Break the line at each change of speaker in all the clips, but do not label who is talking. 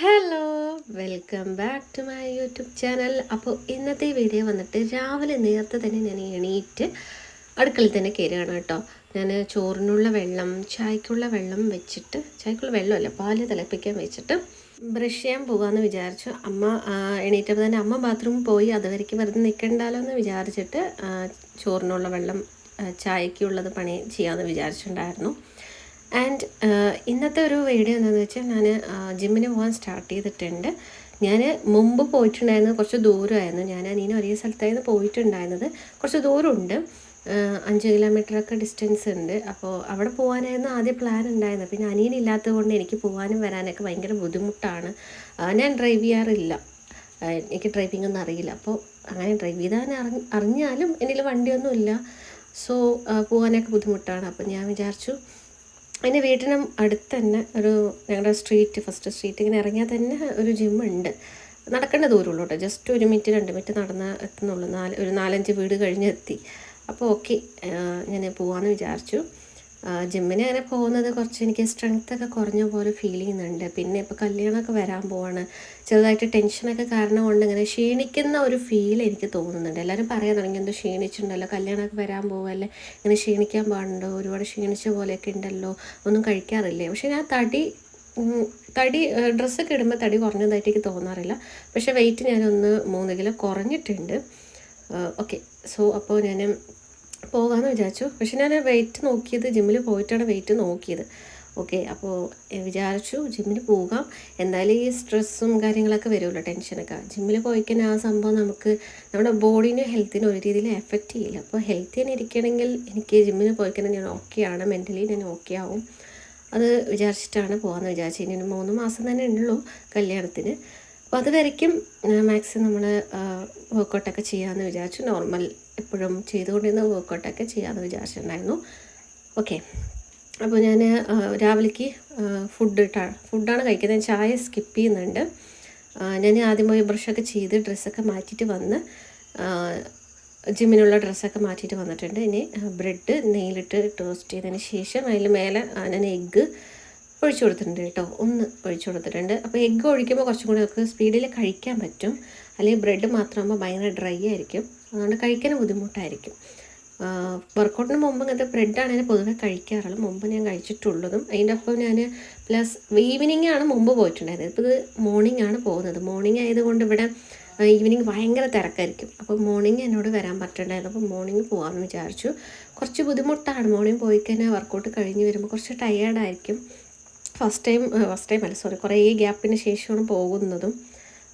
Hello welcome back to my YouTube channel. അപ്പോൾ ഇന്നത്തെ video വന്നിട്ട് രാവിലെ നേരത്തെ തന്നെ ഞാൻ എണീറ്റ് അടുക്കളയിൽ തന്നെ കയറുകയാണ് കേട്ടോ. ഞാൻ ചോറിനുള്ള വെള്ളം ചായക്കുള്ള വെള്ളം വെച്ചിട്ട് ചായക്കുള്ള വെള്ളമല്ല പാൽ തിളപ്പിക്കാൻ വെച്ചിട്ട് ബ്രഷ് ചെയ്യാൻ പോകാമെന്ന് വിചാരിച്ചു. അമ്മ എണീറ്റപ്പോൾ തന്നെ അമ്മ ബാത്റൂമിൽ പോയി അതുവരയ്ക്ക് വെറുതെ നിൽക്കണ്ടല്ലോ എന്ന് വിചാരിച്ചിട്ട് ചോറിനുള്ള വെള്ളം ചായക്കുള്ളത് പണി ചെയ്യാമെന്ന് വിചാരിച്ചിട്ടുണ്ടായിരുന്നു. ആൻഡ് ഇന്നത്തെ ഒരു വീഡിയോ എന്താണെന്ന് വെച്ചാൽ ഞാൻ ജിമ്മിന് പോകാൻ സ്റ്റാർട്ട് ചെയ്തിട്ടുണ്ട്. ഞാൻ മുമ്പ് പോയിട്ടുണ്ടായിരുന്നത് കുറച്ച് ദൂരമായിരുന്നു. ഞാൻ അനീന ഒരേ സ്ഥലത്തായിരുന്നു പോയിട്ടുണ്ടായിരുന്നത്. കുറച്ച് ദൂരമുണ്ട്. അഞ്ച് കിലോമീറ്ററൊക്കെ ഡിസ്റ്റൻസ് ഉണ്ട്. അപ്പോൾ അവിടെ പോകാനായിരുന്നു ആദ്യം പ്ലാൻ ഉണ്ടായിരുന്നത്. പിന്നെ അനിയനില്ലാത്തത് കൊണ്ട് എനിക്ക് പോകാനും വരാനൊക്കെ ഭയങ്കര ബുദ്ധിമുട്ടാണ്. ഞാൻ ഡ്രൈവ് ചെയ്യാറില്ല. എനിക്ക് ഡ്രൈവിംഗ് ഒന്നും അറിയില്ല. അപ്പോൾ അങ്ങനെ ഡ്രൈവ് ചെയ്താൽ അറിഞ്ഞ അറിഞ്ഞാലും എന്റെ വണ്ടിയൊന്നുമില്ല. സോ പോകാനൊക്കെ ബുദ്ധിമുട്ടാണ്. അപ്പോൾ ഞാൻ വിചാരിച്ചു എന്റെ വീട്ടിന് അടുത്ത് തന്നെ ഒരു ഞങ്ങളുടെ സ്ട്രീറ്റ് ഫസ്റ്റ് സ്ട്രീറ്റ് ഇങ്ങനെ ഇറങ്ങിയാൽ തന്നെ ഒരു ജിമ്മുണ്ട് നടക്കേണ്ട ദൂരമുള്ളൂ കേട്ടോ. ജസ്റ്റ് ഒരു മിനിറ്റ് രണ്ട് മിനിറ്റ് നടന്ന് എത്തുന്നുള്ളൂ. നാല് ഒരു നാലഞ്ച് വീട് കഴിഞ്ഞ് എത്തി. അപ്പോൾ ഓക്കെ ഞാൻ പോകാമെന്ന് വിചാരിച്ചു. ജിമ്മിന് അങ്ങനെ പോകുന്നത് കുറച്ച് എനിക്ക് സ്ട്രെങ്ത് ഒക്കെ കുറഞ്ഞ പോലെ ഫീൽ ചെയ്യുന്നുണ്ട്. പിന്നെ ഇപ്പോൾ കല്യാണമൊക്കെ വരാൻ പോവാണ്. ചെറുതായിട്ട് ടെൻഷനൊക്കെ കാരണം കൊണ്ട് ഇങ്ങനെ ക്ഷീണിക്കുന്ന ഒരു ഫീൽ എനിക്ക് തോന്നുന്നുണ്ട്. എല്ലാവരും പറയാൻ തുടങ്ങി എന്തോ ക്ഷീണിച്ചിട്ടുണ്ടല്ലോ? കല്യാണമൊക്കെ വരാൻ പോവല്ലേ? ഇങ്ങനെ ക്ഷീണിക്കാൻ പാടുണ്ടോ? ഒരുപാട് ക്ഷീണിച്ച പോലെയൊക്കെ ഉണ്ടല്ലോ? ഒന്നും കഴിക്കാറില്ലേ? പക്ഷേ ഞാൻ തടി തടി ഡ്രസ്സൊക്കെ ഇടുമ്പോൾ തടി കുറഞ്ഞതായിട്ട് എനിക്ക് തോന്നാറില്ല. പക്ഷേ വെയിറ്റ് ഞാനൊന്ന് മൂന്ന് കിലോ കുറഞ്ഞിട്ടുണ്ട്. ഓക്കെ സോ അപ്പോൾ ഞാൻ പോകാമെന്ന് വിചാരിച്ചു. പക്ഷെ ഞാൻ വെയിറ്റ് നോക്കിയത് ജിമ്മിൽ പോയിട്ടാണ് വെയിറ്റ് നോക്കിയത്. ഓക്കെ അപ്പോൾ വിചാരിച്ചു ജിമ്മിൽ പോകാം. എന്തായാലും ഈ സ്ട്രെസ്സും കാര്യങ്ങളൊക്കെ വരുമല്ലോ ടെൻഷനൊക്കെ ജിമ്മിൽ പോയിക്കാൻ ആ സംഭവം നമുക്ക് നമ്മുടെ ബോഡീനെ ഹെൽത്തിനെ ഒരു രീതിയിൽ എഫക്റ്റ് ചെയ്യില്ല. അപ്പോൾ ഹെൽത്തി തന്നെ ഇരിക്കണമെങ്കിൽ എനിക്ക് ജിമ്മിൽ പോയിക്കാൻ ഞാൻ ഓക്കെയാണ് മെന്റലി ഞാൻ ഓക്കെ ആവും. അത് വിചാരിച്ചിട്ടാണ് പോകാമെന്ന് വിചാരിച്ചു ഇനി മൂന്ന് മാസം തന്നെ ഉള്ളൂ കല്യാണത്തിന്. അപ്പോൾ അതുവരയ്ക്കും മാക്സിമം നമ്മൾ വർക്കൗട്ടൊക്കെ ചെയ്യാമെന്ന് വിചാരിച്ചു. നോർമൽ എപ്പോഴും ചെയ്തുകൊണ്ടിരുന്ന വർക്കൗട്ടൊക്കെ ചെയ്യാമെന്ന് വിചാരിച്ചിട്ടുണ്ടായിരുന്നു. ഓക്കെ അപ്പോൾ ഞാൻ രാവിലേക്ക് ഫുഡ് ഇട്ടാണ് ഫുഡാണ് കഴിക്കുന്നത്. ചായ സ്കിപ്പ് ചെയ്യുന്നുണ്ട്. ഞാൻ ആദ്യമായി ബ്രഷൊക്കെ ചെയ്ത് ഡ്രസ്സൊക്കെ മാറ്റിയിട്ട് വന്ന് ജിമ്മിനുള്ള ഡ്രസ്സൊക്കെ മാറ്റിയിട്ട് വന്നിട്ടുണ്ട്. ഇനി ബ്രെഡ് നെയ്യിലിട്ട് ടോസ്റ്റ് ചെയ്തതിന് ശേഷം അതിൽ മേലെ ഞാൻ എഗ്ഗ് ഒഴിച്ചു കൊടുത്തിട്ടുണ്ട് കേട്ടോ. ഒന്ന് ഒഴിച്ചു കൊടുത്തിട്ടുണ്ട്. അപ്പോൾ എഗ്ഗ് ഒഴിക്കുമ്പോൾ കുറച്ചും കൂടി നമുക്ക് സ്പീഡിൽ കഴിക്കാൻ പറ്റും. അല്ലെങ്കിൽ ബ്രെഡ് മാത്രമാകുമ്പോൾ ഭയങ്കര ഡ്രൈ ആയിരിക്കും. അതുകൊണ്ട് കഴിക്കാൻ ബുദ്ധിമുട്ടായിരിക്കും. വർക്കൗട്ടിന് മുമ്പ് ഇങ്ങനത്തെ ബ്രെഡാണ് ഞാൻ പൊതുവെ കഴിക്കാറുള്ളത് മുമ്പ് ഞാൻ കഴിച്ചിട്ടുള്ളതും. അതിന്റെ ഒപ്പം ഞാൻ പ്ലസ് ഈവനിങ് ആണ് മുമ്പ് പോയിട്ടുണ്ടായിരുന്നത് ഇപ്പോൾ ഇത് മോർണിംഗ് ആണ് പോകുന്നത്. മോർണിംഗ് ആയതുകൊണ്ട് ഇവിടെ ഈവനിങ് ഭയങ്കര തിരക്കായിരിക്കും. അപ്പോൾ മോർണിംഗ് എന്നോട് വരാൻ പറ്റുന്നുണ്ടായിരുന്നു അപ്പോൾ മോർണിംഗ് പോകാമെന്ന് വിചാരിച്ചു. കുറച്ച് ബുദ്ധിമുട്ടാണ്. മോർണിംഗ് പോയി കഴിഞ്ഞാൽ വർക്കൗട്ട് കഴിഞ്ഞ് വരുമ്പോൾ കുറച്ച് ടയേർഡായിരിക്കും ഫസ്റ്റ് ടൈം ഫസ്റ്റ് ടൈം അല്ല സോറി കുറേ ഗ്യാപ്പിന് ശേഷമാണ് പോകുന്നതും.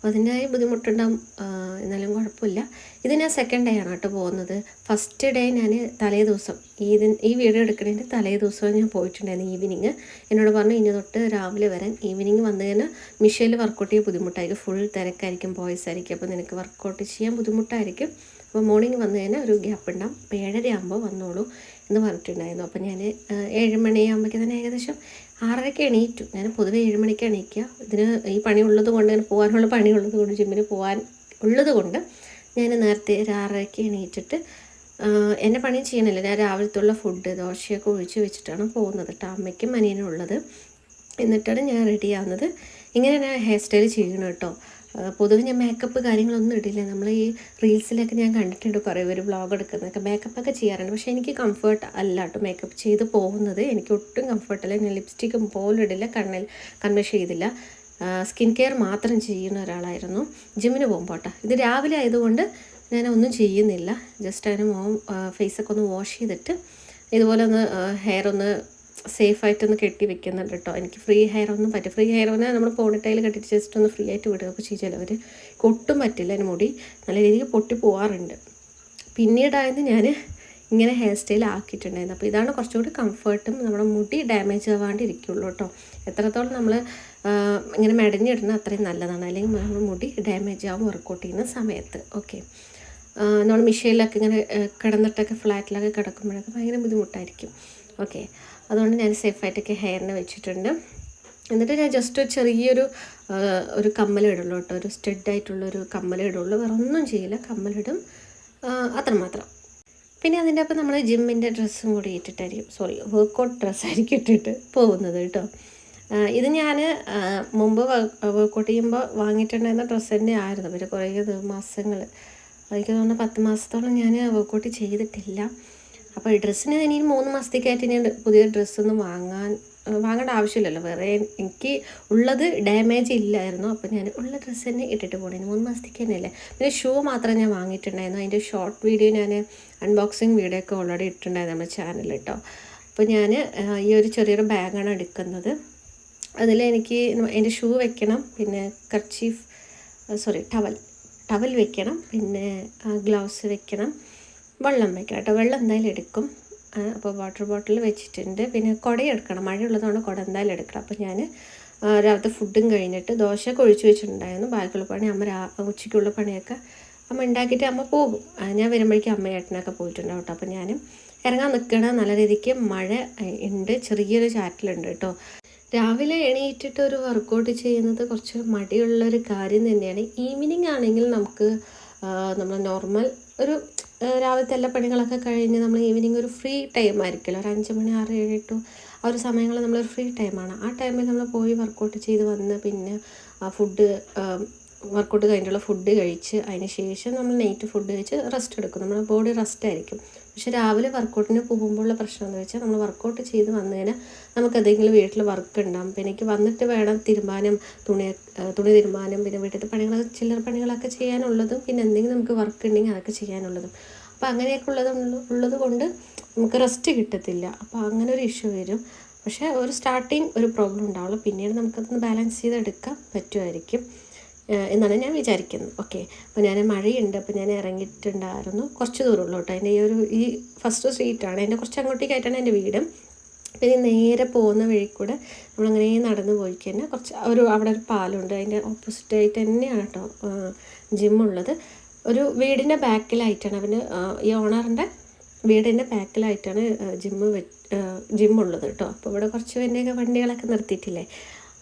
അതിന്റെതായ ബുദ്ധിമുട്ടുണ്ടാവും ആ, എന്നാലും കുഴപ്പമില്ല. ഇത് ഞാൻ സെക്കൻഡ് ഡേ ആണ് കേട്ടോ പോകുന്നത്. ഫസ്റ്റ് ഡേ ഞാൻ തലേ ദിവസം ഈ ഇതിൻ- ഈ വീഡിയോ എടുക്കുന്നതിന്റെ തലേ ദിവസം ഞാൻ പോയിട്ടുണ്ടായിരുന്നു ഈവനിങ് എന്നോട് പറഞ്ഞു ഇനി തൊട്ട് രാവിലെ വരാൻ ഈവനിങ് വന്നു കഴിഞ്ഞാൽ മിഷയിൽ വർക്കൗട്ട് ചെയ്യാൻ ബുദ്ധിമുട്ടായിരിക്കും. ഫുൾ തിരക്കായിരിക്കും ബോയ്സ് ആയിരിക്കും. അപ്പോൾ നിനക്ക് വർക്കൗട്ട് ചെയ്യാൻ ബുദ്ധിമുട്ടായിരിക്കും. അപ്പോൾ മോർണിംഗ് വന്നു കഴിഞ്ഞാൽ ഒരു ഗ്യാപ്പ് ഉണ്ടാകും അപ്പോൾ ഏഴര ആകുമ്പോൾ വന്നോളൂ. എന്ന് പറഞ്ഞിട്ടുണ്ടായിരുന്നു. അപ്പോൾ ഞാൻ ഏഴ് മണിയാകുമ്പോഴേക്കും തന്നെ ഏകദേശം ആറരയ്ക്ക് എണീറ്റു. ഞാൻ പൊതുവെ ഏഴ് മണിക്ക് എണീക്കുക ഇതിന് ഈ പണി ഉള്ളത് കൊണ്ട് ഞാൻ പോകാനുള്ള പണി ഉള്ളത് കൊണ്ട് ജിമ്മിന് പോകാൻ ഉള്ളത് കൊണ്ട് ഞാൻ നേരത്തെ ഒരു ആറരയ്ക്ക് എണീറ്റിട്ട് എന്റെ പണി ചെയ്യണില്ല. ഞാൻ രാവിലത്തുള്ള ഫുഡ് ദോശയൊക്കെ ഒഴിച്ച് വെച്ചിട്ടാണ് പോകുന്നത് കേട്ടോ അമ്മയ്ക്കും അനിയനും ഉള്ളത്. എന്നിട്ടാണ് ഞാൻ റെഡി ആവുന്നത്. ഇങ്ങനെ ഞാൻ ഹെയർ സ്റ്റൈൽ ചെയ്യണം കേട്ടോ പൊതുവെ ഞാൻ മേക്കപ്പ് കാര്യങ്ങളൊന്നും ഇടില്ല. നമ്മൾ ഈ റീൽസിലൊക്കെ ഞാൻ കണ്ടിട്ടുണ്ട് കുറേ പേര് വ്ളോഗ് എടുക്കുന്നതൊക്കെ. മേക്കപ്പൊക്കെ ചെയ്യാറുണ്ട്. പക്ഷേ എനിക്ക് കംഫർട്ട് അല്ല കേട്ടോ മേക്കപ്പ് ചെയ്ത് പോകുന്നത്. എനിക്ക് ഒട്ടും കംഫർട്ടല്ല ഞാൻ ലിപ്സ്റ്റിക്കും പോലും ഇടില്ല. കണ്ണിൽ കൺവെഷ് ചെയ്തില്ല. സ്കിൻ കെയർ മാത്രം ചെയ്യുന്ന ഒരാളായിരുന്നു. ജിമ്മിന് പോകുമ്പോൾ ഇത് രാവിലെ ആയതുകൊണ്ട് ഞാൻ ഒന്നും ചെയ്യുന്നില്ല. ജസ്റ്റ് അതിന് മോം ഫേസൊക്കെ ഒന്ന് വാഷ് ചെയ്തിട്ട് ഇതുപോലെ ഒന്ന് ഹെയർ ഒന്ന് സേഫായിട്ടൊന്ന് കെട്ടി വെക്കുന്നുണ്ട് കേട്ടോ. എനിക്ക് ഫ്രീ ഹെയർ ഒന്നും പറ്റും ഫ്രീ ഹെയർ ഒന്ന് നമ്മൾ പോണിട്ടയിൽ കെട്ടിട്ട് ജസ്റ്റ് ഒന്ന് ഫ്രീ ആയിട്ട് വിടുക. പക്ഷേ ചിലവർ ഒട്ടും പറ്റില്ല എന്റെ മുടി. നല്ല രീതിക്ക് പൊട്ടി പോവാറുണ്ട്. പിന്നീടായത് ഞാൻ ഇങ്ങനെ ഹെയർ സ്റ്റൈൽ ആക്കിയിട്ടുണ്ടായിരുന്നു. അപ്പോൾ ഇതാണ് കുറച്ചുകൂടി കംഫർട്ടും നമ്മുടെ മുടി ഡാമേജ് ആവാണ്ട് ഇരിക്കുള്ളൂ കേട്ടോ. എത്രത്തോളം നമ്മൾ ഇങ്ങനെ മെടഞ്ഞിടുന്ന അത്രയും നല്ലതാണ്. അല്ലെങ്കിൽ നമ്മുടെ മുടി ഡാമേജ് ആവും വർക്കൗട്ട് ചെയ്യുന്ന സമയത്ത്. ഓക്കെ നമ്മൾ മിഷീനിലൊക്കെ ഇങ്ങനെ കിടന്നിട്ടൊക്കെ ഫ്ലാറ്റിലൊക്കെ കിടക്കുമ്പോഴൊക്കെ ഭയങ്കര ബുദ്ധിമുട്ടായിരിക്കും. ഓക്കെ അതുകൊണ്ട് ഞാൻ സേഫായിട്ടൊക്കെ ഹെയറിനെ വെച്ചിട്ടുണ്ട്. എന്നിട്ട് ഞാൻ ജസ്റ്റ് ഒരു ചെറിയൊരു ഒരു കമ്മൽ ഇടുള്ളൂ കേട്ടോ. ഒരു സ്റ്റഡ് ആയിട്ടുള്ളൊരു കമ്മൽ ഇടുള്ളൂ. വേറെ ഒന്നും ചെയ്യില്ല. കമ്മലിടും. അത്രമാത്രം. പിന്നെ അതിന്റെ അപ്പം നമ്മൾ ജിമ്മിന്റെ ഡ്രസ്സും കൂടി ഇട്ടിട്ടായിരിക്കും. സോറി വർക്കൗട്ട് ഡ്രസ്സായിരിക്കും ഇട്ടിട്ട് പോകുന്നത് കേട്ടോ. ഇത് ഞാൻ മുമ്പ് വർക്കൗട്ട് ചെയ്യുമ്പോൾ വാങ്ങിയിട്ടുണ്ടായിരുന്ന ഡ്രസ്സ് തന്നെ ആയിരുന്നു. പിന്നെ കുറേ മാസങ്ങൾ എനിക്ക് തോന്നുന്നു പത്ത് മാസത്തോളം ഞാൻ വർക്കൗട്ട് ചെയ്തിട്ടില്ല. അപ്പോൾ ഈ ഡ്രസ്സിന് ഇനി മൂന്ന് മാസത്തേക്കായിട്ട് ഞാൻ പുതിയ ഡ്രസ്സൊന്നും വാങ്ങാൻ വാങ്ങേണ്ട ആവശ്യമില്ലല്ലോ. വേറെ എനിക്ക് ഉള്ളത് ഡാമേജ് ഇല്ലായിരുന്നു. അപ്പോൾ ഞാൻ ഉള്ള ഡ്രസ്സ് തന്നെ ഇട്ടിട്ട് പോകണേ മൂന്ന് മാസത്തേക്ക് തന്നെയല്ലേ. പിന്നെ ഷൂ മാത്രം ഞാൻ വാങ്ങിയിട്ടുണ്ടായിരുന്നു. അതിന്റെ ഷോർട്ട് വീഡിയോ ഞാൻ അൺബോക്സിങ് വീഡിയോ ഒക്കെ ഓൾറെഡി ഇട്ടിട്ടുണ്ടായിരുന്നു നമ്മുടെ ചാനലിൽ കേട്ടോ അപ്പോൾ ഞാൻ ഈ ഒരു ചെറിയൊരു ബാഗാണ് എടുക്കുന്നത്. അതിൽ എനിക്ക് എന്റെ ഷൂ വെക്കണം. പിന്നെ കർച്ചീഫ് സോറി ടവൽ ടവൽ വെക്കണം. പിന്നെ ഗ്ലൗസ് വെക്കണം. വെള്ളം വയ്ക്കണം കേട്ടോ. വെള്ളം എന്തായാലും എടുക്കും. അപ്പോൾ വാട്ടർ ബോട്ടിൽ വെച്ചിട്ടുണ്ട്. പിന്നെ കുടയെടുക്കണം. മഴയുള്ളതുകൊണ്ട് കുട എന്തായാലും എടുക്കണം. അപ്പോൾ ഞാൻ രാവിലത്തെ ഫുഡും കഴിഞ്ഞിട്ട് ദോശ കൊഴിച്ച് വെച്ചിട്ടുണ്ടായിരുന്നു. ബാക്കിയുള്ള പണി അമ്മ രാ ഉച്ചയ്ക്കുള്ള പണിയൊക്കെ അമ്മ ഉണ്ടാക്കിയിട്ട് അമ്മ പോകും. ഞാൻ വരുമ്പോഴേക്കും അമ്മ ഏട്ടനൊക്കെ പോയിട്ടുണ്ടാവും കേട്ടോ. അപ്പോൾ ഞാനും ഇറങ്ങാൻ നിൽക്കണ നല്ല രീതിക്ക് മഴ ഉണ്ട്. ചെറിയൊരു ചാറ്റലുണ്ട് കേട്ടോ. രാവിലെ എണീറ്റിട്ട് ഒരു വർക്കൗട്ട് ചെയ്യുന്നത് കുറച്ച് മടിയുള്ളൊരു കാര്യം തന്നെയാണ്. ഈവനിങ് ആണെങ്കിൽ നമുക്ക് നമ്മൾ നോർമൽ ഒരു രാവിലത്തെ എല്ലാ പണികളൊക്കെ കഴിഞ്ഞ് നമ്മൾ ഈവനിങ് ഒരു ഫ്രീ ടൈം ആയിരിക്കുമല്ലോ. ഒരു അഞ്ച് മണി ആറ് ഏഴ് ടു ആ ഒരു സമയങ്ങളിൽ നമ്മളൊരു ഫ്രീ ടൈമാണ് ആ ടൈമിൽ നമ്മൾ പോയി വർക്കൗട്ട് ചെയ്ത് വന്ന് പിന്നെ ആ ഫുഡ് വർക്കൗട്ട് കഴിഞ്ഞിട്ടുള്ള ഫുഡ് കഴിച്ച് അതിന് ശേഷം നമ്മൾ നൈറ്റ് ഫുഡ് കഴിച്ച് റെസ്റ്റ് എടുക്കും. നമ്മുടെ ബോഡി റെസ്റ്റ് ആയിരിക്കും. പക്ഷെ രാവിലെ വർക്കൗട്ടിന് പോകുമ്പോഴുള്ള പ്രശ്നം എന്ന് വെച്ചാൽ നമ്മൾ വർക്കൗട്ട് ചെയ്ത് വന്നു കഴിഞ്ഞാൽ നമുക്ക് എന്തെങ്കിലും വീട്ടിൽ വർക്ക് ഉണ്ടാകും പിന്നെ എനിക്ക് വന്നിട്ട് വേണം തീരുമാനം തുണി തുണി തീരുമാനം പിന്നെ വീട്ടിലത്തെ പണികളൊക്കെ ചില്ലറ പണികളൊക്കെ ചെയ്യാനുള്ളതും പിന്നെ എന്തെങ്കിലും നമുക്ക് വർക്ക് ഉണ്ടെങ്കിൽ അതൊക്കെ ചെയ്യാനുള്ളതും. അപ്പോൾ അങ്ങനെയൊക്കെ ഉള്ളത് ഉള്ളത് കൊണ്ട് നമുക്ക് റെസ്റ്റ് കിട്ടത്തില്ല. അപ്പോൾ അങ്ങനെ ഒരു ഇഷ്യൂ വരും. പക്ഷേ ഒരു സ്റ്റാർട്ടിങ് ഒരു പ്രോബ്ലം ഉണ്ടാവുള്ളൂ. പിന്നീട് നമുക്കതൊന്ന് ബാലൻസ് ചെയ്തെടുക്കാൻ പറ്റുമായിരിക്കും. എന്നാണ് ഞാൻ വിചാരിക്കുന്നത്. ഓക്കെ അപ്പോൾ ഞാൻ മഴയുണ്ട് അപ്പോൾ ഞാൻ ഇറങ്ങിയിട്ടുണ്ടായിരുന്നു. കുറച്ച് ദൂരമുള്ളൂ കേട്ടോ. എന്റെ ഈ ഒരു ഈ ഫസ്റ്റ് സ്ട്രീറ്റാണ് എന്റെ കുറച്ച് അങ്ങോട്ടേക്കായിട്ടാണ് എന്റെ വീടും. പിന്നെ നേരെ പോകുന്ന വഴി കൂടെ നമ്മളങ്ങനെ നടന്ന് പോയി കഴിഞ്ഞാൽ കുറച്ച് ഒരു അവിടെ ഒരു പാലുണ്ട് അതിന്റെ ഓപ്പോസിറ്റായിട്ട് തന്നെയാണ് കേട്ടോ ജിമ്മുള്ളത് ഒരു വീടിന്റെ ബാക്കിലായിട്ടാണ് അവന് ഈ ഓണറിന്റെ വീടിന്റെ ബാക്കിലായിട്ടാണ് ജിമ്മ് വെ ജിമ്മുള്ളത് കേട്ടോ. അപ്പോൾ ഇവിടെ കുറച്ച് വലിയ വണ്ടികളൊക്കെ നിർത്തിയിട്ടില്ലേ?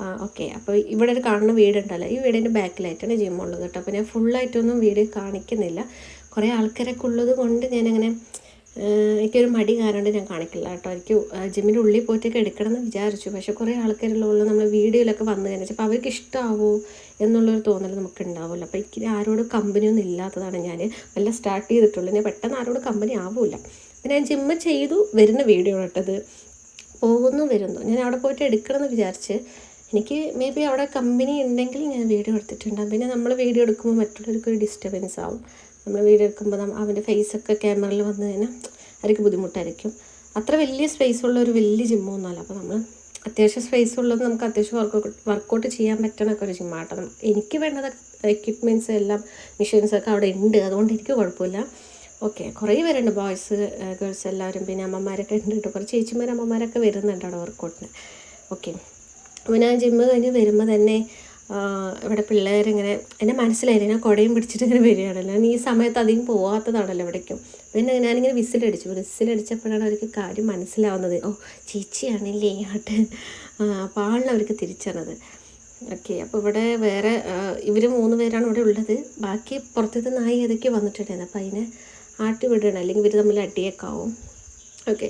ആ ഓക്കെ അപ്പോൾ ഇവിടെ ഒരു കാണുന്ന വീടുണ്ടല്ലോ. ഈ വീടിന്റെ ബാക്കിലായിട്ടാണ് ജിമ്മുള്ളത് കേട്ടോ. അപ്പോൾ ഞാൻ ഫുള്ളായിട്ടൊന്നും വീട് കാണിക്കുന്നില്ല. കുറേ ആൾക്കാരൊക്കെ ഉള്ളത് കൊണ്ട് ഞാനങ്ങനെ എനിക്കൊരു മടി കാരണം ഞാൻ കാണിക്കില്ല കേട്ടോ. എനിക്ക് ജിമ്മിന്റെ ഉള്ളിൽ പോയിട്ടൊക്കെ എടുക്കണം എന്ന് വിചാരിച്ചു. പക്ഷേ കുറേ ആൾക്കാരുള്ളതുകൊണ്ട് നമ്മൾ വീഡിയോയിലൊക്കെ വന്നു കഴിഞ്ഞാൽ അപ്പോൾ അവർക്ക് ഇഷ്ടമാവോ എന്നുള്ളൊരു തോന്നൽ നമുക്ക് ഉണ്ടാവുമല്ലോ. അപ്പോൾ എനിക്ക് ആരോടും കമ്പനിയൊന്നും ഇല്ലാത്തതാണ് ഞാൻ നല്ല സ്റ്റാർട്ട് ചെയ്തിട്ടുള്ളൂ. ഞാൻ പെട്ടെന്ന് ആരോടും കമ്പനി ആവില്ല. പിന്നെ ഞാൻ ജിമ്മ് ചെയ്തു വരുന്ന വീഡിയോ ഇട്ടത് പോകുന്നു വരുന്നു. ഞാൻ അവിടെ പോയിട്ട് എടുക്കണമെന്ന് വിചാരിച്ച് എനിക്ക് മേ ബി അവിടെ കമ്പനി ഉണ്ടെങ്കിൽ ഞാൻ വീഡിയോ എടുത്തിട്ടുണ്ടാകും പിന്നെ നമ്മൾ വീഡിയോ എടുക്കുമ്പോൾ മറ്റുള്ളവർക്ക് ഒരു ഡിസ്റ്റർബൻസ് ആവും. നമ്മൾ വീഡിയോ എടുക്കുമ്പോൾ അവന്റെ ഫേസൊക്കെ ക്യാമറയിൽ വന്നു കഴിഞ്ഞാൽ അവർക്ക് ബുദ്ധിമുട്ടായിരിക്കും. അത്ര വലിയ സ്പേസ് ഉള്ള ഒരു വലിയ ജിമ്മൊന്നുമല്ല അപ്പോൾ നമ്മൾ അത്യാവശ്യം സ്പേസ് ഉള്ളത് നമുക്ക് അത്യാവശ്യം വർക്ക് വർക്കൗട്ട് ചെയ്യാൻ പറ്റണ ഒരു ജിമ്മാട്ടണം എനിക്ക് വേണ്ടത് എക്യുപ്മെന്റ്സ് എല്ലാം മെഷീൻസൊക്കെ അവിടെ ഉണ്ട് അതുകൊണ്ട് എനിക്ക് കുഴപ്പമില്ല. ഓക്കെ കുറേ പേരുണ്ട്. ബോയ്സ് ഗേൾസ് എല്ലാവരും. പിന്നെ അമ്മമാരൊക്കെ ഉണ്ട് കേട്ടോ കുറച്ച് ചേച്ചിമാർ അമ്മമാരൊക്കെ വരുന്നുണ്ട് അവിടെ വർക്കൗട്ടിന് ഓക്കെ അപ്പോൾ ഞാൻ ജിമ്മ് കഴിഞ്ഞ് വരുമ്പോൾ തന്നെ ഇവിടെ പിള്ളേരിങ്ങനെ എന്റെ മനസ്സിലായില്ല. ഞാൻ കുടയും പിടിച്ചിട്ട് ഇങ്ങനെ വരികയാണല്ലോ. ഞാൻ ഈ സമയത്ത് അധികം പോകാത്തതാണല്ലോ ഇവിടേക്കും. പിന്നെ ഞാനിങ്ങനെ വിസിലടിച്ചു വിസിലടിച്ചപ്പോഴാണ് അവർക്ക് കാര്യം മനസ്സിലാവുന്നത്. ഓ ചീച്ചിയാണല്ലേ ആട്ട്. അപ്പോൾ ആളിനെ അവർക്ക് തിരിച്ചറിഞ്ഞത്. ഓക്കെ അപ്പോൾ ഇവിടെ വേറെ ഇവർ മൂന്ന് പേരാണ് ഇവിടെ ഉള്ളത്. ബാക്കി പുറത്തത്തെ നായി ഏതൊക്കെ വന്നിട്ടുണ്ടായിരുന്നു. അപ്പോൾ അതിനെ ആട്ടി വിടണം. അല്ലെങ്കിൽ ഇവർ തമ്മിൽ അടിയൊക്കെ ആവും ഓക്കെ.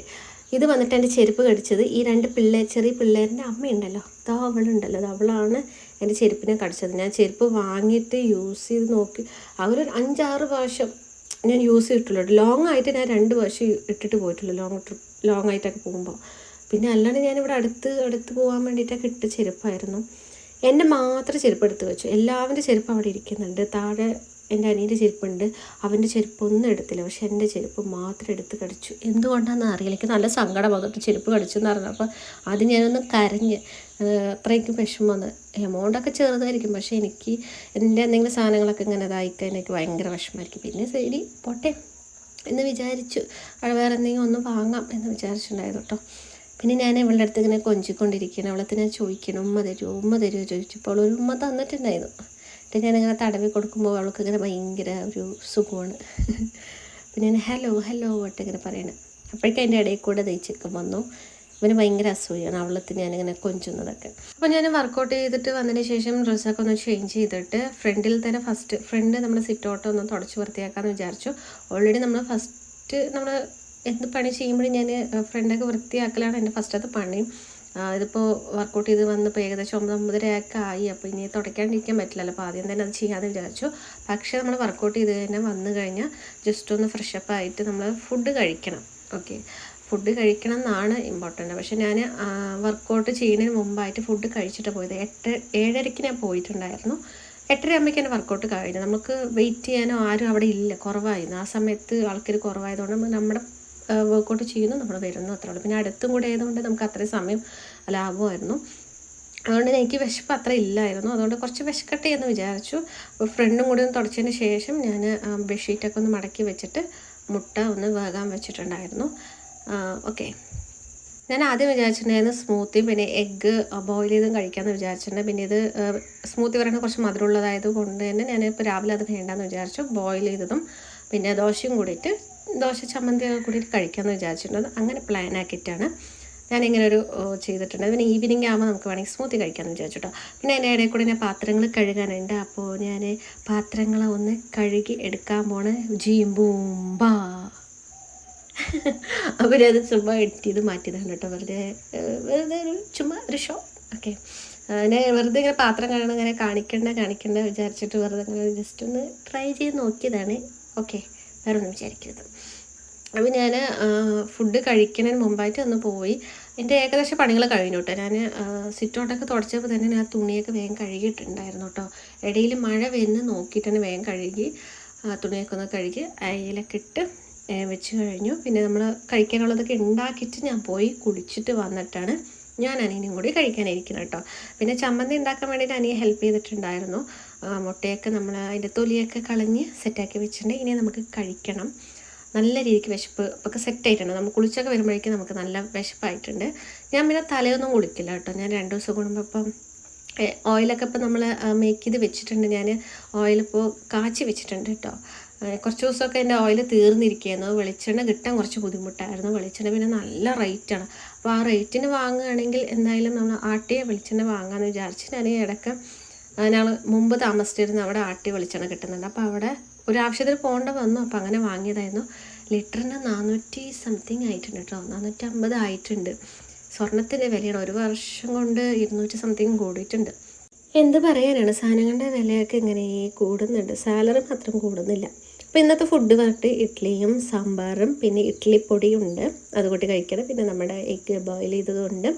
ഇത് വന്നിട്ട് എന്റെ ചെരുപ്പ് കടിച്ചത്. ഈ രണ്ട് പിള്ളേർ ചെറിയ പിള്ളേരിന്റെ അമ്മയുണ്ടല്ലോ. ദാ അവളുണ്ടല്ലോ. അത് അവളാണ് എന്റെ ചെരുപ്പിനെ കടിച്ചത്. ഞാൻ ചെരുപ്പ് വാങ്ങിയിട്ട് യൂസ് ചെയ്ത് നോക്കി. അവരൊരു അഞ്ചാറ് പ്രാവശ്യം ഞാൻ യൂസ് ചെയ്തിട്ടുള്ളൂ. ലോങ് ആയിട്ട് ഞാൻ രണ്ട് പ്രാവശ്യം ഇട്ടിട്ട് പോയിട്ടുള്ളൂ. ലോങ് ട്രിപ്പ് ലോങ് ആയിട്ടൊക്കെ പോകുമ്പോൾ. പിന്നെ അല്ലാണ്ട് ഞാനിവിടെ അടുത്ത് അടുത്ത് പോകാൻ വേണ്ടിയിട്ടൊക്കെ ഇട്ട ചെരുപ്പായിരുന്നു. എന്റെ മാത്രം ചെരുപ്പ് എടുത്ത് വെച്ചു. എല്ലാവരുടെ ചെരുപ്പ് അവിടെ ഇരിക്കുന്നുണ്ട്. താഴെ എന്റെ അനിയന്റെ ചെരുപ്പുണ്ട്. അവന്റെ ചെരുപ്പൊന്നും എടുത്തില്ല. പക്ഷെ എന്റെ ചെരുപ്പ് മാത്രം എടുത്ത് കടിച്ചു. എന്തുകൊണ്ടാണെന്ന് അറിയില്ല. എനിക്ക് നല്ല സങ്കടം വന്നിട്ട് ചെരുപ്പ് കടിച്ചു എന്ന് പറഞ്ഞു. അപ്പോൾ അത് ഞാനൊന്ന് കരഞ്ഞ്. അത്രയ്ക്കും വിഷമം വന്ന്. എമൗണ്ടൊക്കെ ചെറുതായിരിക്കും. പക്ഷേ എനിക്ക് എന്റെ എന്തെങ്കിലും സാധനങ്ങളൊക്കെ ഇങ്ങനെ ഇതായിക്കാൻ എനിക്ക് ഭയങ്കര വിഷമമായിരിക്കും. പിന്നെ ശരി പോട്ടെ എന്ന് വിചാരിച്ചു. വേറെ എന്തെങ്കിലും ഒന്ന് വാങ്ങാം എന്ന് വിചാരിച്ചിട്ടുണ്ടായിരുന്നു കേട്ടോ. പിന്നെ ഞാൻ ഇവളുടെ അടുത്ത് ഇങ്ങനെ കൊഞ്ചിക്കൊണ്ടിരിക്കുകയാണ്. അവളത്തിനെ ഞാൻ ചോദിക്കണം ഉമ്മ തരുമോ? ഉമ്മ തരുമോ? ചോദിച്ചപ്പോൾ ഒരു ഉമ്മ തന്നിട്ടുണ്ടായിരുന്നു. എന്നിട്ട് ഞാനിങ്ങനെ തടവി കൊടുക്കുമ്പോൾ അവൾക്ക് ഇങ്ങനെ ഭയങ്കര ഒരു സുഖമാണ്. പിന്നെ ഞാൻ ഹലോ ഹലോ ആയിട്ട് ഇങ്ങനെ പറയണം. അപ്പോഴേക്കും അതിന്റെ ഇടയിൽ കൂടെ തയ്ച്ചൊക്കെ വന്നു. ഇവന് ഭയങ്കര അസൂയാണ് അവളത്തിന് ഞാനിങ്ങനെ കൊഞ്ചുന്നതൊക്കെ. അപ്പോൾ ഞാൻ വർക്കൗട്ട് ചെയ്തിട്ട് വന്നതിന് ശേഷം ഡ്രസ്സൊക്കെ ഒന്ന് ചേഞ്ച് ചെയ്തിട്ട് ഫ്രണ്ടിൽ തന്നെ ഫസ്റ്റ് ഫ്രണ്ട് നമ്മുടെ സിറ്റ് ഒന്ന് തുടച്ച് വൃത്തിയാക്കാമെന്ന് വിചാരിച്ചു. ഓൾറെഡി നമ്മൾ ഫസ്റ്റ് നമ്മൾ എന്ത് പണി ചെയ്യുമ്പോഴും ഞാൻ ഫ്രണ്ടൊക്കെ വൃത്തിയാക്കലാണ് എന്റെ ഫസ്റ്റത്തെ പണി. ഇതിപ്പോൾ വർക്കൗട്ട് ചെയ്ത് വന്നപ്പോൾ ഏകദേശം ഒമ്പത് ഒമ്പതരയൊക്കെ ആയി. അപ്പോൾ ഇനി തുടയ്ക്കാണ്ടിരിക്കാൻ പറ്റില്ലല്ലോ. അപ്പോൾ ആദ്യം തന്നെ അത് ചെയ്യാമെന്ന് വിചാരിച്ചു. പക്ഷേ നമ്മൾ വർക്കൗട്ട് ചെയ്ത് തന്നെ വന്നു കഴിഞ്ഞാൽ ജസ്റ്റ് ഒന്ന് ഫ്രഷപ്പ് ആയിട്ട് നമ്മൾ ഫുഡ് കഴിക്കണം. ഓക്കെ ഫുഡ് കഴിക്കണം എന്നാണ് ഇമ്പോർട്ടന്റ് പക്ഷേ ഞാൻ വർക്കൗട്ട് ചെയ്യുന്നതിന് മുമ്പായിട്ട് ഫുഡ് കഴിച്ചിട്ട് പോയത്. എട്ട് ഏഴരയ്ക്ക് ഞാൻ പോയിട്ടുണ്ടായിരുന്നു. എട്ടരയാകുമ്പോഴേക്ക് എന്റെ വർക്കൗട്ട് കഴിഞ്ഞു നമുക്ക് വെയിറ്റ് ചെയ്യാനോ ആരും അവിടെ ഇല്ല. കുറവായിരുന്നു. ആ സമയത്ത് ആൾക്കാർ കുറവായതുകൊണ്ട് നമ്മുടെ വർക്കൗട്ട് ചെയ്യുന്നു നമ്മൾ വരുന്നു അത്രേ ഉള്ളൂ. പിന്നെ അടുത്തും കൂടെ ആയതുകൊണ്ട് നമുക്ക് അത്രയും സമയം ലാഭമായിരുന്നു. അതുകൊണ്ട് എനിക്ക് വിശപ്പ് അത്ര ഇല്ലായിരുന്നു. അതുകൊണ്ട് കുറച്ച് വിശക്കട്ടെ എന്ന് വിചാരിച്ചു. അപ്പോൾ ഫ്രണ്ടും കൂടി ഒന്ന് തുടച്ചതിന് ശേഷം ഞാൻ ബെഡ്ഷീറ്റൊക്കെ ഒന്ന് മടക്കി വെച്ചിട്ട് മുട്ട ഒന്ന് വേകാൻ വെച്ചിട്ടുണ്ടായിരുന്നു. ഓക്കെ ഞാൻ ആദ്യം വിചാരിച്ചിട്ടുണ്ടായിരുന്നു സ്മൂത്തി പിന്നെ എഗ്ഗ് ബോയിൽ ചെയ്തും കഴിക്കാമെന്ന് വിചാരിച്ചിട്ടുണ്ട്. പിന്നെ ഇത് സ്മൂത്തി പറയുന്നത് കുറച്ച് മധുരമുള്ളതായത് കൊണ്ട് തന്നെ ഞാൻ ഇപ്പോൾ രാവിലെ അത് വേണ്ടാന്ന് വിചാരിച്ചു. ബോയിൽ ചെയ്തതും പിന്നെ ദോശയും കൂടിയിട്ട് ദോശ ചമ്മന്തി കൂടി കഴിക്കാമെന്ന് വിചാരിച്ചിട്ടുണ്ട്. അങ്ങനെ പ്ലാൻ ആക്കിയിട്ടാണ് ഞാനിങ്ങനെ ഒരു ചെയ്തിട്ടുണ്ട്. പിന്നെ ഈവനിങ് ആകുമ്പോൾ നമുക്ക് വേണമെങ്കിൽ സ്മൂത്തി കഴിക്കാമെന്ന് വിചാരിച്ചിട്ടോ. പിന്നെ അതിന്റെ ഇടയിൽ കൂടി ഞാൻ പാത്രങ്ങൾ കഴുകാനുണ്ട്. അപ്പോൾ ഞാൻ പാത്രങ്ങളെ ഒന്ന് കഴുകി എടുക്കാൻ പോണ. ജീമ്പൂമ്പാ അവരത് ചുമ്മാ ചെയ്ത് മാറ്റിയതാണ് കേട്ടോ. വെറുതെ വെറുതെ ഒരു ചുമ്മാ ഒരു ഷോ ഓക്കെ ഞാൻ വെറുതെ ഇങ്ങനെ പാത്രം കാണണം ഇങ്ങനെ കാണിക്കണ്ട കാണിക്കണ്ട വിചാരിച്ചിട്ട് വെറുതെ ഇങ്ങനെ ജസ്റ്റ് ഒന്ന് ട്രൈ ചെയ്ത് നോക്കിയതാണ്. ഓക്കെ വേറെ ഒന്നും വിചാരിക്കരുത് അപ്പോൾ ഞാൻ ഫുഡ് കഴിക്കുന്നതിന് മുമ്പായിട്ട് ഒന്ന് പോയി. എന്റെ ഏകദേശം പണികൾ കഴിഞ്ഞു കേട്ടോ ഞാൻ സിറ്റോട്ടൊക്കെ തുടച്ചപ്പോൾ തന്നെ ഞാൻ തുണിയൊക്കെ വേഗം കഴുകിയിട്ടുണ്ടായിരുന്നു കേട്ടോ ഇടയിൽ മഴ വരുന്ന നോക്കിയിട്ട് തന്നെ വേഗം കഴുകി തുണിയൊക്കെ ഒന്ന് കഴുകി അയിലൊക്കെ ഇട്ട് വെച്ച് കഴിഞ്ഞു. പിന്നെ നമ്മൾ കഴിക്കാനുള്ളതൊക്കെ ഉണ്ടാക്കിയിട്ട് ഞാൻ പോയി കുടിച്ചിട്ട് വന്നിട്ടാണ് ഞാൻ അനിയനും കൂടി കഴിക്കാനിരിക്കുന്നത് കേട്ടോ പിന്നെ ചമ്മന്തി ഉണ്ടാക്കാൻ വേണ്ടിയിട്ട് അനിയെ ഹെൽപ്പ് ചെയ്തിട്ടുണ്ടായിരുന്നു. മുട്ടയൊക്കെ നമ്മൾ അതിന്റെ തൊലിയൊക്കെ കളഞ്ഞ് സെറ്റാക്കി വെച്ചിട്ടുണ്ട്. ഇനി നമുക്ക് കഴിക്കണം. നല്ല രീതിക്ക് വിശപ്പ് ഒക്കെ സെറ്റായിട്ടുണ്ട്. നമ്മൾ കുളിച്ചൊക്കെ വരുമ്പോഴേക്കും നമുക്ക് നല്ല വിശപ്പായിട്ടുണ്ട്. ഞാൻ പിന്നെ തലയൊന്നും കുളിക്കില്ല കേട്ടോ. ഞാൻ രണ്ട് ദിവസം കൂടുമ്പോൾ ഇപ്പം ഓയിലൊക്കെ ഇപ്പം നമ്മൾ മേക്ക് ചെയ്ത് വെച്ചിട്ടുണ്ട്. ഞാൻ ഓയിലിപ്പോൾ കാച്ചി വെച്ചിട്ടുണ്ട് കേട്ടോ. കുറച്ച് ദിവസമൊക്കെ എന്റെ ഓയിൽ തീർന്നിരിക്കുകയായിരുന്നു. വെളിച്ചെണ്ണ കിട്ടാൻ കുറച്ച് ബുദ്ധിമുട്ടായിരുന്നു. വെളിച്ചെണ്ണ പിന്നെ നല്ല റേറ്റാണ് അപ്പോൾ ആ റേറ്റിന് വാങ്ങുകയാണെങ്കിൽ എന്തായാലും നമ്മൾ ആട്ടിയ വെളിച്ചെണ്ണ വാങ്ങാമെന്ന് വിചാരിച്ച് ഞാൻ ഇടയ്ക്ക് ഞങ്ങൾ മുമ്പ് താമസിച്ചിരുന്ന അവിടെ ആട്ടി വെളിച്ചെണ്ണ കിട്ടുന്നുണ്ട്. അപ്പോൾ അവിടെ ഒരു ആവശ്യത്തിന് പോകേണ്ട വന്നു. അപ്പോൾ അങ്ങനെ വാങ്ങിയതായിരുന്നു. ലിറ്ററിന് നാനൂറ്റി സംതിങ് ആയിട്ടുണ്ട് കേട്ടോ നാനൂറ്റി അമ്പത് ആയിട്ടുണ്ട്. സ്വർണത്തിന്റെ വിലയാണ്. ഒരു വർഷം കൊണ്ട് ഇരുന്നൂറ്റി സംതിങ് കൂടിയിട്ടുണ്ട്. എന്ത് പറയാനാണ്? സാധനങ്ങളുടെ വിലയൊക്കെ ഇങ്ങനെ കൂടുന്നുണ്ട്. സാലറി മാത്രം കൂടുന്നില്ല. അപ്പോൾ ഇന്നത്തെ ഫുഡ് പറഞ്ഞിട്ട് ഇഡ്ഡലിയും സാമ്പാറും പിന്നെ ഇഡ്ഡലി പൊടിയുണ്ട്. അതുകൂട്ടി കഴിക്കണം. പിന്നെ നമ്മുടെ എഗ്ഗ് ബോയിൽ ചെയ്തതുകൊണ്ട്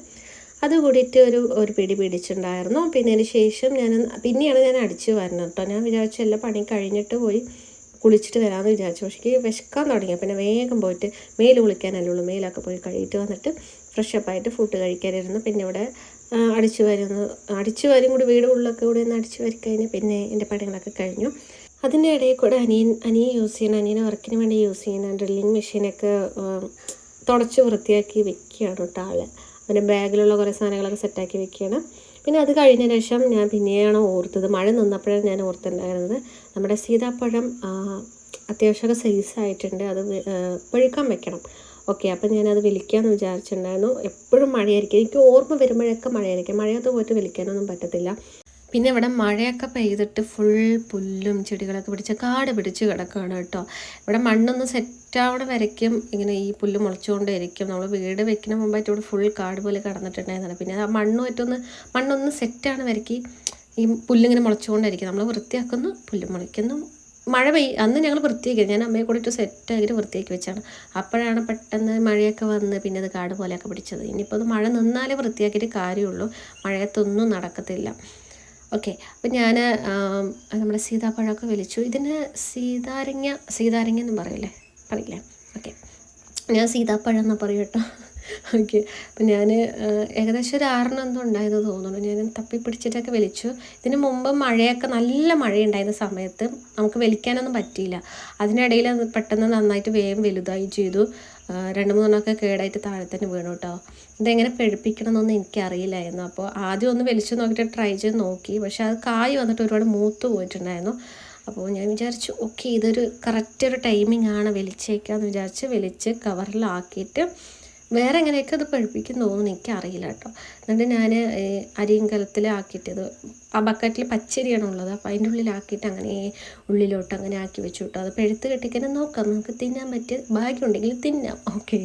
അത് കൂടിയിട്ട് ഒരു ഒരു പിടി പിടിച്ചിട്ടുണ്ടായിരുന്നു. പിന്നെ അതിന് ശേഷം ഞാൻ പിന്നെയാണ് ഞാൻ അടിച്ചു വരുന്നത് കേട്ടോ ഞാൻ വിചാരിച്ചു എല്ലാ പണി കഴിഞ്ഞിട്ട് പോയി കുളിച്ചിട്ട് വരാമെന്ന് വിചാരിച്ചു. പക്ഷേ വിശക്കാൻ തുടങ്ങി. പിന്നെ വേഗം പോയിട്ട് മേൽ കുളിക്കാനല്ലേ ഉള്ളൂ. മേലൊക്കെ പോയി കഴിയിട്ട് വന്നിട്ട് ഫ്രഷപ്പായിട്ട് ഫുഡ് കഴിക്കാനായിരുന്നു. പിന്നെ ഇവിടെ അടിച്ചു വരുന്നു അടിച്ചു വരും കൂടി വീട് ഉള്ളൊക്കെ കൂടി ഒന്ന് അടിച്ചു വരി കഴിഞ്ഞ് പിന്നെ എന്റെ പണികളൊക്കെ കഴിഞ്ഞു. അതിന്റെ ഇടയിൽ കൂടെ അനിയൻ അനിയൻ യൂസ് ചെയ്യുന്ന അനിയനെ വർക്കിന് വേണ്ടി യൂസ് ചെയ്യുന്ന ഡ്രില്ലിങ് മെഷീനൊക്കെ തുടച്ച് വൃത്തിയാക്കി വെക്കുകയാണ് കേട്ടോ ആൾ അവന്റെ ബാഗിലുള്ള കുറേ സാധനങ്ങളൊക്കെ സെറ്റാക്കി വെക്കുകയാണ്. പിന്നെ അത് കഴിഞ്ഞ ശേഷം ഞാൻ പിന്നെയാണ് ഓർത്തത്. മഴ നിന്നപ്പോഴാണ് ഞാൻ ഓർത്തുണ്ടായിരുന്നത് നമ്മുടെ സീതാപ്പഴം അത്യാവശ്യമൊക്കെ സൈസായിട്ടുണ്ട് അത് പഴുക്കാൻ വെക്കണം. ഓക്കെ അപ്പം ഞാനത് വിളിക്കാമെന്ന് വിചാരിച്ചിട്ടുണ്ടായിരുന്നു. എപ്പോഴും മഴയായിരിക്കും. എനിക്ക് ഓർമ്മ വരുമ്പോഴൊക്കെ മഴയായിരിക്കും. മഴയത്ത് പോയിട്ട് വിളിക്കാനൊന്നും പറ്റത്തില്ല. പിന്നെ ഇവിടെ മഴയൊക്കെ പെയ്തിട്ട് ഫുൾ പുല്ലും ചെടികളൊക്കെ പിടിച്ച് കാട് പിടിച്ച് കിടക്കുകയാണ് കേട്ടോ. ഇവിടെ മണ്ണൊന്ന് സെറ്റാവണ വരയ്ക്കും. ഇങ്ങനെ ഈ പുല്ല് മുളച്ചുകൊണ്ടേയിരിക്കും. നമ്മൾ വീട് വെക്കുന്ന മുമ്പായിട്ട് ഇവിടെ ഫുൾ കാട് പോലെ കിടന്നിട്ടുണ്ടായിരുന്നതാണ് പിന്നെ ആ മണ്ണുമായിട്ടൊന്ന് മണ്ണൊന്ന് സെറ്റാണ് വരയ്ക്ക് ഈ പുല്ലിങ്ങനെ മുളച്ചുകൊണ്ടിരിക്കും നമ്മൾ വൃത്തിയാക്കുന്നു പുല്ല് മുളയ്ക്കുന്നു. മഴ പെയ്യ അന്ന് ഞങ്ങൾ വൃത്തിയാക്കി ഞാൻ അമ്മയെ കൂടിയിട്ട് സെറ്റാക്കിയിട്ട് വൃത്തിയാക്കി വെച്ചാണ്. അപ്പോഴാണ് പെട്ടെന്ന് മഴയൊക്കെ വന്ന് പിന്നെ അത് കാട് പോലെയൊക്കെ പിടിച്ചത്. ഇനിയിപ്പോൾ അത് മഴ നിന്നാലേ വൃത്തിയാക്കിയിട്ട് കാര്യമുള്ളൂ. മഴയത്തൊന്നും നടക്കത്തില്ല. ഓക്കെ. അപ്പം ഞാൻ നമ്മുടെ സീതാപ്പഴമൊക്കെ വലിച്ചു ഇതിന് സീതാരങ്ങ സീതാരങ്ങ എന്നും പറയില്ലേ? പറയില്ലേ? ഓക്കെ. ഞാൻ സീതാപ്പഴം എന്ന് പറയും കേട്ടോ. ഓക്കെ. അപ്പം ഞാൻ ഏകദേശം ഒരു ആറിന് എന്തോ ഉണ്ടായത് തോന്നുന്നു. ഞാൻ തപ്പി പിടിച്ചിട്ടൊക്കെ വലിച്ചു ഇതിന് മുമ്പ് മഴയൊക്കെ നല്ല മഴയുണ്ടായിരുന്ന സമയത്ത് നമുക്ക് വലിക്കാനൊന്നും പറ്റിയില്ല. അതിനിടയിൽ പെട്ടെന്ന് നന്നായിട്ട് വേഗം വലുതായി ചെയ്തു. രണ്ട് മൂന്നെണ്ണമൊക്കെ കേടായിട്ട് താഴെ തന്നെ വീണു കേട്ടോ ഇതെങ്ങനെ പെഴുപ്പിക്കണമെന്നൊന്നും എനിക്കറിയില്ലായിരുന്നു. അപ്പോൾ ആദ്യം ഒന്ന് വലിച്ചു നോക്കിയിട്ട് ട്രൈ ചെയ്ത് നോക്കി. പക്ഷേ അത് കായ് വന്നിട്ട് ഒരുപാട് മൂത്ത് പോയിട്ടുണ്ടായിരുന്നു. അപ്പോൾ ഞാൻ വിചാരിച്ചു ഓക്കെ ഇതൊരു കറക്റ്റ് ഒരു ടൈമിംഗ് ആണ്. വലിച്ചേക്കാന്ന് വിചാരിച്ച് വലിച്ച് കവറിലാക്കിയിട്ട് വേറെ എങ്ങനെയൊക്കെ അത് പഴുപ്പിക്കും തോന്നുന്നു എനിക്കറിയില്ല കേട്ടോ. എന്നിട്ട് ഞാൻ അരിയും കലത്തിലാക്കിയിട്ടത് ആ ബക്കറ്റിൽ പച്ചരിയാണ് ഉള്ളത്. അപ്പോൾ അതിന്റെ ഉള്ളിലാക്കിയിട്ട് അങ്ങനെ ഉള്ളിലോട്ട് അങ്ങനെ ആക്കി വെച്ചു കേട്ടോ അത് പഴുത്ത് കെട്ടിക്കാൻ നോക്കാം. നമുക്ക് തിന്നാൻ പറ്റിയ ഭാഗ്യമുണ്ടെങ്കിൽ തിന്നാം. ഓക്കെ.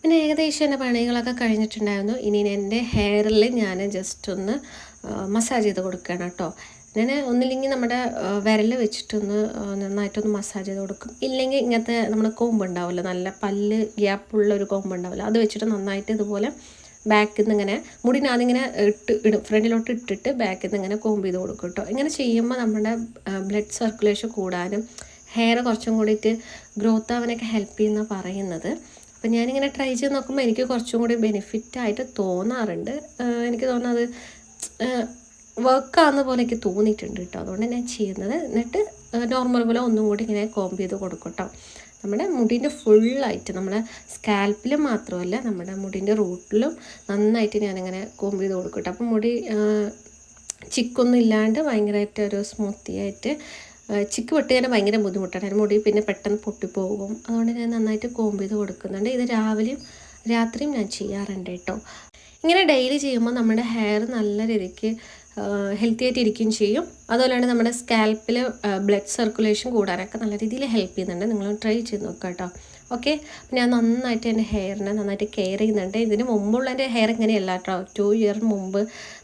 പിന്നെ ഏകദേശം എന്റെ പണികളൊക്കെ കഴിഞ്ഞിട്ടുണ്ടായിരുന്നു. ഇനി എന്റെ ഹെയറിൽ ഞാൻ ജസ്റ്റ് ഒന്ന് മസാജ് ചെയ്ത് കൊടുക്കണം കേട്ടോ. ഞാൻ ഒന്നില്ലെങ്കിൽ നമ്മുടെ വിരൽ വെച്ചിട്ടൊന്ന് നന്നായിട്ടൊന്ന് മസാജ് ചെയ്ത് കൊടുക്കും. ഇല്ലെങ്കിൽ ഇങ്ങനത്തെ നമ്മുടെ കോമ്പ് ഉണ്ടാവില്ല നല്ല പല്ല് ഗ്യാപ്പുള്ള ഒരു കോമ്പ് ഉണ്ടാവില്ല അത് വെച്ചിട്ട് നന്നായിട്ട് ഇതുപോലെ ബാക്കിൽ നിന്ന് ഇങ്ങനെ മുടിനാതിങ്ങനെ ഇട്ട് ഇടും. ഫ്രണ്ടിലോട്ട് ഇട്ടിട്ട് ബാക്കിൽ നിന്ന് ഇങ്ങനെ കോമ്പ് ചെയ്ത് കൊടുക്കും കേട്ടോ. ഇങ്ങനെ ചെയ്യുമ്പോൾ നമ്മുടെ ബ്ലഡ് സർക്കുലേഷൻ കൂടാനും ഹെയർ കുറച്ചും കൂടിയിട്ട് ഗ്രോത്ത് ആവാനൊക്കെ ഹെൽപ്പ് ചെയ്യുന്ന പറയുന്നത്. അപ്പം ഞാനിങ്ങനെ ട്രൈ ചെയ്ത് നോക്കുമ്പോൾ എനിക്ക് കുറച്ചും കൂടി ബെനിഫിറ്റ് ആയിട്ട് തോന്നാറുണ്ട്. എനിക്ക് തോന്നുന്നത് വർക്കാവുന്ന പോലെ എനിക്ക് തോന്നിയിട്ടുണ്ട് കേട്ടോ. അതുകൊണ്ട് ഞാൻ ചെയ്യുന്നത്. എന്നിട്ട് നോർമൽ പോലെ ഒന്നും കൂടി ഇങ്ങനെ കോമ്പ് ചെയ്ത് കൊടുക്കട്ടോ. കേട്ടോ നമ്മുടെ മുടീന്റെ ഫുള്ളായിട്ട് നമ്മുടെ സ്കാൽപ്പിൽ മാത്രമല്ല നമ്മുടെ മുടീന്റെ റൂട്ടിലും നന്നായിട്ട് ഞാനിങ്ങനെ കോമ്പ് ചെയ്ത് കൊടുക്കട്ടെ. കേട്ടോ അപ്പം മുടി ചിക്കൊന്നും ഇല്ലാണ്ട് ഭയങ്കരമായിട്ട് ഒരു സ്മൂത്തി ആയിട്ട് ചിക്ക് വെട്ട് ചെയ്യാൻ ഭയങ്കര ബുദ്ധിമുട്ടാണ്. മുടി പിന്നെ പെട്ടെന്ന് പൊട്ടിപ്പോകും. അതുകൊണ്ട് ഞാൻ നന്നായിട്ട് കോമ്പ് ചെയ്ത് കൊടുക്കുന്നുണ്ട്. ഇത് രാവിലെയും രാത്രിയും ഞാൻ ചെയ്യാറുണ്ട് കേട്ടോ. ഇങ്ങനെ ഡെയിലി ചെയ്യുമ്പോൾ നമ്മുടെ ഹെയർ നല്ല രീതിക്ക് ഹെൽത്തി ആയിട്ട് ഇരിക്കുകയും ചെയ്യും. അതുപോലെ തന്നെ നമ്മുടെ സ്കാൽപ്പിൽ ബ്ലഡ് സർക്കുലേഷൻ കൂടാനൊക്കെ നല്ല രീതിയിൽ ഹെൽപ്പ് ചെയ്യുന്നുണ്ട്. നിങ്ങൾ ട്രൈ ചെയ്ത് നോക്കുക കേട്ടോ. ഓക്കെ ഞാൻ നന്നായിട്ട് എന്റെ ഹെയറിനെ നന്നായിട്ട് കെയർ ചെയ്യുന്നുണ്ട്. ഇതിന് മുമ്പുള്ള എന്റെ ഹെയർ ഇങ്ങനെയല്ല കേട്ടോ. ടു ഇയർ മുമ്പ്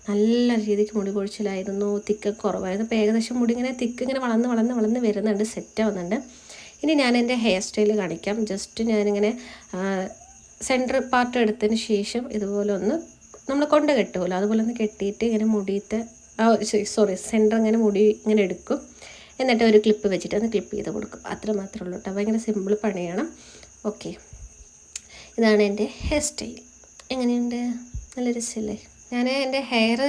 നല്ല രീതിക്ക് മുടി കൊഴിച്ചിലായിരുന്നു തിക്ക് കുറവായിരുന്നു. അപ്പോൾ ഏകദേശം മുടി ഇങ്ങനെ തിക്ക് ഇങ്ങനെ വളർന്ന് വളർന്ന് വളർന്ന് വരുന്നുണ്ട് സെറ്റ് ആവുന്നുണ്ട്. ഇനി ഞാൻ എന്റെ ഹെയർ സ്റ്റൈൽ കാണിക്കാം. ജസ്റ്റ് ഞാനിങ്ങനെ സെന്റർ പാർട്ട് എടുത്തതിന് ശേഷം ഇതുപോലെ ഒന്ന് നമ്മൾ കൊണ്ട് കെട്ടുമല്ലോ അതുപോലെ ഒന്ന് കെട്ടിയിട്ട് ഇങ്ങനെ മുടിയിട്ട് സോറി സെന്റർ ഇങ്ങനെ മുടി ഇങ്ങനെ എടുക്കും. എന്നിട്ട് ഒരു ക്ലിപ്പ് വെച്ചിട്ട് ഒന്ന് ക്ലിപ്പ് ചെയ്ത് കൊടുക്കും. അത്ര മാത്രമേ ഉള്ളൂ കേട്ടോ. ഭയങ്കര സിമ്പിൾ പണിയാണ്. ഓക്കെ ഇതാണ് എന്റെ ഹെയർ സ്റ്റൈൽ എങ്ങനെയുണ്ട്? നല്ല രസമല്ലേ ഞാൻ എന്റെ ഹെയർ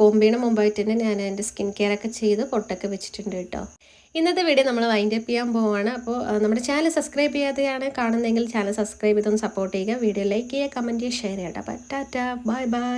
കോമ്പിന് മുമ്പായിട്ട് തന്നെ ഞാൻ എന്റെ സ്കിൻ കെയർ ഒക്കെ ചെയ്ത് പൊട്ടൊക്കെ വെച്ചിട്ടുണ്ട് കേട്ടോ. ഇന്നത്തെ വീഡിയോ നമ്മൾ വൈൻഡ് അപ്പ് ചെയ്യാൻ പോവുകയാണ് അപ്പോൾ നമ്മുടെ ചാനൽ സബ്സ്ക്രൈബ് ചെയ്യാതെയാണ് കാണുന്നതെങ്കിൽ ചാനൽ സബ്സ്ക്രൈബ് ചെയ്തൊന്ന് സപ്പോർട്ട് ചെയ്യുക. വീഡിയോ ലൈക്ക് ചെയ്യുക കമന്റ് ചെയ്യുക ഷെയർ ചെയ്യുക അപ്പോൾ ടാറ്റ ബൈ ബൈ